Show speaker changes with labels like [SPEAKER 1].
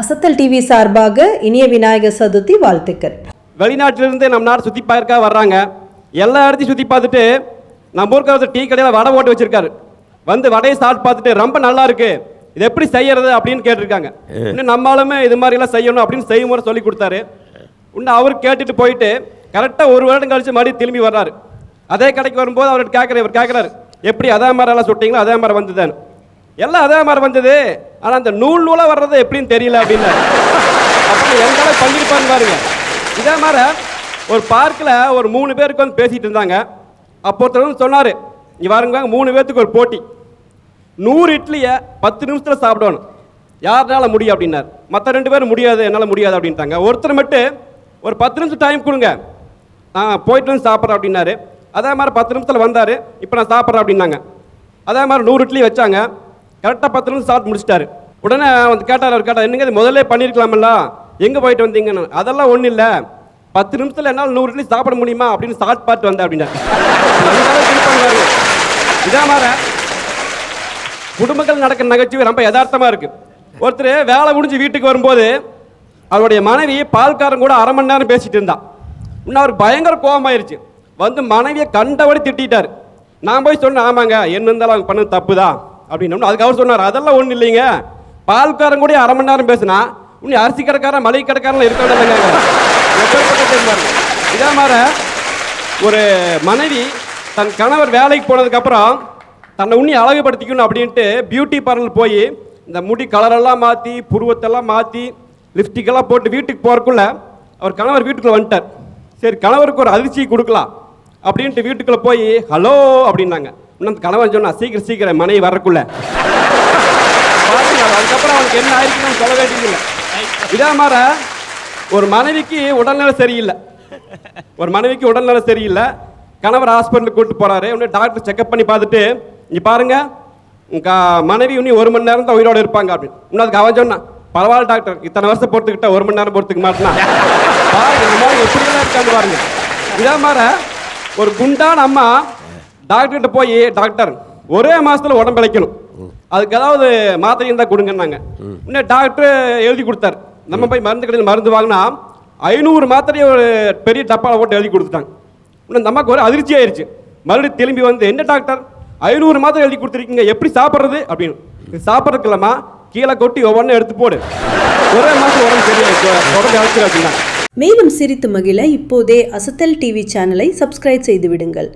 [SPEAKER 1] அசத்தல் TV சார்பாக இனிய விநாயகர் சதுர்த்தி வாழ்த்துக்கள்.
[SPEAKER 2] வெளிநாட்டிலிருந்து நம்ம நாடு சுற்றி பார்க்க வர்றாங்க. எல்லா இடத்தையும் சுற்றி பார்த்துட்டு நம்ம ஊருக்கு ஒருத்தர் டீ கடையில் வடை போட்டு வச்சிருக்காரு. வந்து வடையை சாப்பிட்டு பார்த்துட்டு ரொம்ப நல்லா இருக்கு. இது எப்படி செய்யறது அப்படின்னு கேட்டிருக்காங்க. இன்னும் நம்மளுமே இது மாதிரி எல்லாம் செய்யணும் அப்படின்னு செய்முறை சொல்லி கொடுத்தாரு. இன்னும் அவர் கேட்டுட்டு போயிட்டு கரெக்டாக ஒரு வருடம் கழிச்சு மறுபடியும் திரும்பி வர்றாரு. அதே கடைக்கு வரும்போது அவர்கிட்ட கேட்குற இவர் கேட்குறாரு. எப்படி அதே மாதிரி எல்லாம் சுட்டீங்களோ அதே மாதிரி வந்ததுன்னு. எல்லாம் அதே மாதிரி வந்தது. ஆனால் அந்த நூல் நூலாக வர்றது எப்படின்னு தெரியல அப்படின்னு. அப்படி எந்த அளவுக்கு பண்ணியிருப்பாருன்னு பாருங்க. இதே மாதிரி ஒரு பார்க்கில் ஒரு மூணு பேருக்கு வந்து பேசிகிட்டு இருந்தாங்க. அப்போ ஒருத்தர் வந்து சொன்னார் இங்கே பாருங்க மூணு பேர்த்துக்கு ஒரு போட்டி. நூறு இட்லியை பத்து நிமிஷத்தில் சாப்பிடணும். யாருனால முடியும்? அப்படின்னார். மற்ற ரெண்டு பேரும் முடியாது என்னால் முடியாது அப்படின்ட்டாங்க. ஒருத்தர் மட்டும் ஒரு பத்து நிமிஷம் டைம் கொடுங்க. நான் போயிட்டு வந்து சாப்பிட்றேன் அப்படின்னாரு. அதே மாதிரி பத்து நிமிஷத்தில் வந்தார். இப்போ நான் சாப்பிட்றேன் அப்படின்னாங்க. அதே மாதிரி நூறு இட்லி வச்சாங்க. கரெக்டாக பத்து நிமிஷம் சாப்பிட்டு முடிச்சிட்டாரு. உடனே வந்து கேட்டார் அவர் கேட்டார் என்னங்க முதல்ல பண்ணியிருக்கலாமல்ல எங்கே போயிட்டு வந்தீங்கன்னு? அதெல்லாம் ஒன்றும் இல்லை. பத்து நிமிஷத்தில் என்னால் நூறு இட்லி சாப்பிட முடியுமா? அப்படின்னு சாப்பிட்டு பார்த்து வந்தேன் அப்படின்னாரு அந்த இதே மாதிரி குடும்பங்கள் நடக்கிற நகைச்சுவை ரொம்ப யதார்த்தமாக இருக்கு. ஒருத்தர் வேலை முடிஞ்சு வீட்டுக்கு வரும்போது அவருடைய மனைவி பால்காரன் கூட அரை மணி நேரம் பேசிட்டு இருந்தான் இன்னும் அவருக்கு பயங்கர கோபமாயிருச்சு. வந்து மனைவியை கண்டபடி திட்டிட்டாரு. நான் போய் சொன்னேன் ஆமாங்க என்ன இருந்தாலும் அவங்க பண்ணது தப்பு தான் அப்படின்னு அதுக்கு அவர் சொன்னார் அதெல்லாம் ஒன்றும் இல்லைங்க. பால்காரன் கூட அரை மணி நேரம் பேசினா இன்னும் அரிசி கடைக்காரன் மளிகை கடைக்காரன் இருக்க வேண்டாங்க இதே மாதிரி ஒரு மனைவி தன் கணவர் வேலைக்கு போனதுக்கப்புறம் தன்னை உன்னி அழகுபடுத்திக்கணும் அப்படின்ட்டு பியூட்டி பார்லர் போய் இந்த முடி கலரெல்லாம் மாற்றி புருவத்தெல்லாம் மாற்றி லிப்ஸ்டிக்கெல்லாம் போட்டு வீட்டுக்கு போகிறக்குள்ள அவர் கணவர் வீட்டுக்குள்ளே வந்துட்டார். சரி கணவருக்கு ஒரு அதிர்ச்சி கொடுக்கலாம் அப்படின்ட்டு வீட்டுக்குள்ளே போய் ஹலோ அப்படின்னாங்க. இன்னும் கணவன் சொன்னா சீக்கிரம் சீக்கிரம் மனைவி வரக்குள்ள அதுக்கப்புறம் அவனுக்கு என்ன ஆயிருக்குன்னு சொல்ல வேண்டியதில்லை. இதே மாதிரி ஒரு மனைவிக்கு உடல்நிலை சரியில்லை. ஒரு மனைவிக்கு உடல்நிலை சரியில்லை. கணவர் ஹாஸ்பிட்டலுக்கு கூட்டு போறாரு. உடனே டாக்டர் செக்அப் பண்ணி பார்த்துட்டு நீ பாருங்க உங்க மனைவி இன்னும் ஒரு மணி நேரம் தான் உயிரோடு இருப்பாங்க. அப்படின்னு. இன்னும் அதுக்கு அவன் சொன்னான் பரவாயில்ல டாக்டர் இத்தனை வருஷம் பொறுத்துக்கிட்ட ஒரு மணி நேரம் பொறுத்துக்க மாட்டேனா பாருங்க நம்ம ஆளுங்க எப்படியெல்லாம் இருக்காங்க பாருங்க. இதே மாதிரி ஒரு குண்டான அம்மா டாக்டர்கிட்ட போய் டாக்டர் ஒரே மாதத்தில் உடம்பு இழைக்கணும். அதுக்கு ஏதாவது மாத்திரை இருந்தால் கொடுங்கன்னாங்க. இன்னும் டாக்டர் எழுதி கொடுத்தாரு. நம்ம போய் மருந்து கடையில் மருந்து வாங்கினா ஐநூறு மாத்திரையை ஒரு பெரிய டப்பாவில் போட்டு எழுதி கொடுத்துட்டாங்க. இன்னும் இந்த அம்மாவுக்கு ஒரு அதிர்ச்சி ஆயிடுச்சு மறுபடியும் திரும்பி வந்து என்ன டாக்டர் ஐநூறு மாத்திரை எழுதி கொடுத்துருக்கீங்க. எப்படி சாப்பிட்றது? அப்படின்னு. சாப்பிட்றதுக்கு இல்லம்மா கீழே கொட்டி ஒவ்வொன்றும் எடுத்து போடு. ஒரே மாதம் உடம்பு சரியாயிடுச்சு. உடம்பு இழைச்சிரு அப்படின்னா.
[SPEAKER 1] மேலும் சிரித்து மகிழ இப்போதே அசத்தல் டிவி சேனலை சப்ஸ்கிரைப் செய்து விடுங்கள்.